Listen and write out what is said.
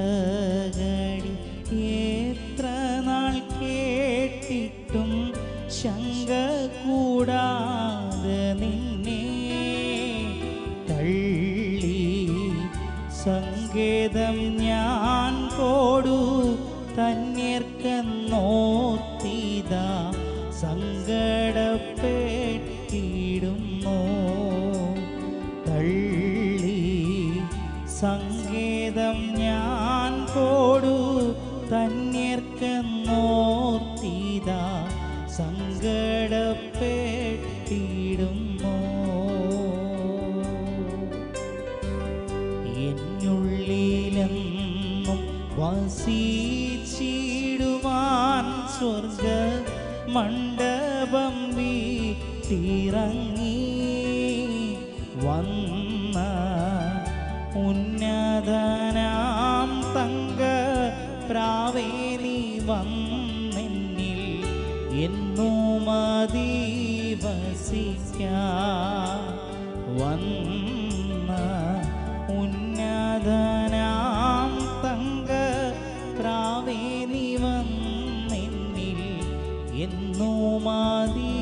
തങ്കച്ചിറകടി എത്ര നാൾ കേട്ടിട്ടും ശങ്ക കൂടാതെ നിന്നെ തള്ളി സങ്കേതം ഞാൻ കോടു തന്യർക്കെന്നോർത്തിത സങ്കടപ്പെട്ടിടുന്നു തള്ളി സങ്കേതം ഞാൻ കോടു തന്യർക്കെന്നോർത്തിത സങ്കടപ്പെട്ടിടുമോ? എന്നുള്ളിലെന്നും വസിച്ചിടുവാൻ സ്വർഗ മണ്ഡപം വീട്ടിറങ്ങി ഉന്നതനാം തങ്ക പ്രാവേനി വന്നെന്നിൽ എന്നു മതി വസിക്കാ വന്ന ഉന്നതനാം തങ്ക പ്രാവേനി വന്നെന്നിൽ എന്നു മതി